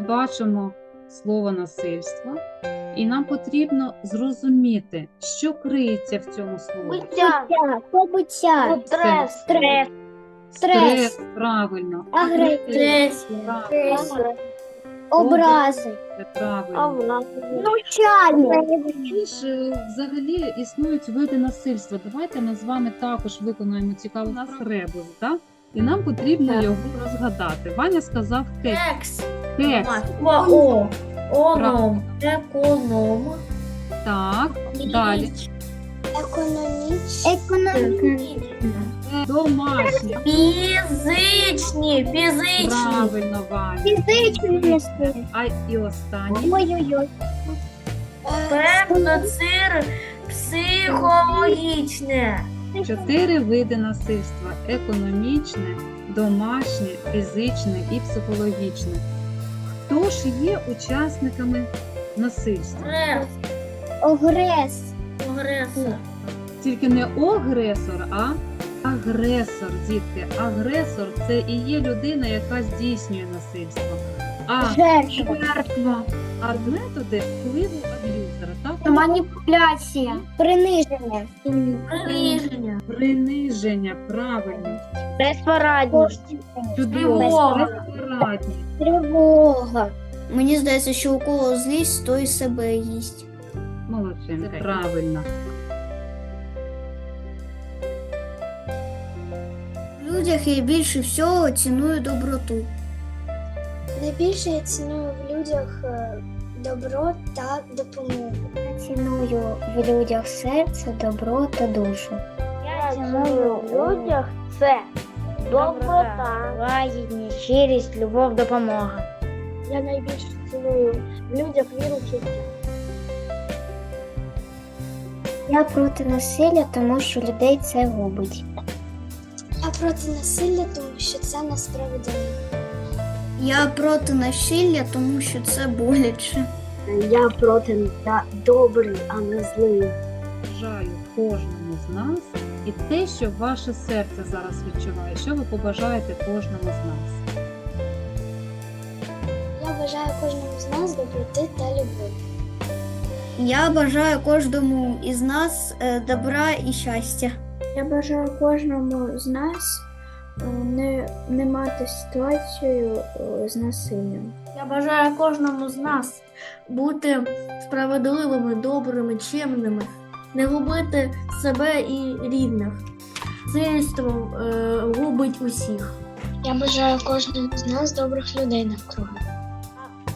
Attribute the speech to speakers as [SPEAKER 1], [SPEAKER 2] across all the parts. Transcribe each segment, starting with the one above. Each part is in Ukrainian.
[SPEAKER 1] бачимо слово насильство, і нам потрібно зрозуміти, що криється в цьому слові.
[SPEAKER 2] Биття,
[SPEAKER 3] Побуття,
[SPEAKER 2] стрес,
[SPEAKER 3] стрес,
[SPEAKER 1] Стрес, правильно.
[SPEAKER 3] агресія,
[SPEAKER 1] Правильно.
[SPEAKER 3] образи,
[SPEAKER 1] Правильно.
[SPEAKER 3] навчання,
[SPEAKER 1] взагалі існують види насильства? Давайте ми з вами також виконуємо цікаву нас ребус, так? І нам потрібно
[SPEAKER 3] Так.
[SPEAKER 1] його розгадати. Ваня сказав кекс. Кекс.
[SPEAKER 2] О. Оном. Економ.
[SPEAKER 1] Так, далі.
[SPEAKER 3] економічні,
[SPEAKER 1] Домашнє.
[SPEAKER 2] Фізичні. Фізичні.
[SPEAKER 1] Правильно, Ваня.
[SPEAKER 3] фізичні,
[SPEAKER 1] А і останнє.
[SPEAKER 3] ой-ой-ой,
[SPEAKER 2] Певно, цир психологічне.
[SPEAKER 1] Чотири види насильства: економічне, домашнє, фізичне і психологічне. Хто ж є учасниками насильства?
[SPEAKER 2] Стрес.
[SPEAKER 3] огрес,
[SPEAKER 2] Агресор.
[SPEAKER 1] Тільки не агресор, а агресор, дітки. Агресор це і є людина, яка здійснює насильство. А,
[SPEAKER 3] жертва,
[SPEAKER 2] Жертва.
[SPEAKER 1] а методи впливу аб'юзера, так?
[SPEAKER 3] маніпуляція, приниження,
[SPEAKER 2] Приниження.
[SPEAKER 1] Приниження, правильно.
[SPEAKER 3] Безпорадність,
[SPEAKER 1] Чудово,
[SPEAKER 2] Тривога.
[SPEAKER 3] тривога,
[SPEAKER 4] Мені здається, що у кого злість, той себе їсть.
[SPEAKER 1] Молодчинка, правильно.
[SPEAKER 4] В людях я більше всього ціную доброту.
[SPEAKER 5] Найбільше я ціную в людях е, добро та допомогу.
[SPEAKER 3] ціную в людях серце, добро та душу.
[SPEAKER 2] Я ціную в людях це доброта.
[SPEAKER 3] лагідність, щирість, любов, допомога.
[SPEAKER 5] Я найбільше ціную в людях віру в життя.
[SPEAKER 3] Я проти насилля, тому що людей це губить.
[SPEAKER 5] Я проти насилля, тому що це несправедливо.
[SPEAKER 4] Я проти насилля, тому що це боляче.
[SPEAKER 5] Я проти добрий, а не злий.
[SPEAKER 1] Бажаю кожному з нас і те, що ваше серце зараз відчуває, що ви побажаєте кожному з нас.
[SPEAKER 5] Я бажаю кожному з нас доброти та любові.
[SPEAKER 4] Я бажаю кожному із нас е, добра і щастя.
[SPEAKER 6] Я бажаю кожному з нас е, не, не мати ситуацію е, з насиллям.
[SPEAKER 2] Я бажаю кожному з нас бути справедливими, добрими, чемними, не губити себе і рідних. Насильство е, губить усіх.
[SPEAKER 5] Я бажаю кожному з нас добрих людей навкруги.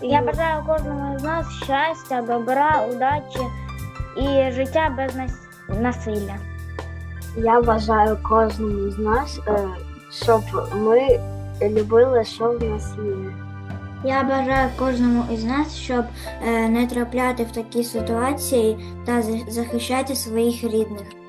[SPEAKER 3] Я бажаю кожному з нас щастя, добра, удачі і життя без нас- насилля.
[SPEAKER 5] Я бажаю кожному з нас, е, щоб ми любили, що в нас є.
[SPEAKER 4] Я бажаю кожному із нас, щоб е, не трапляти в такі ситуації та захищати своїх рідних.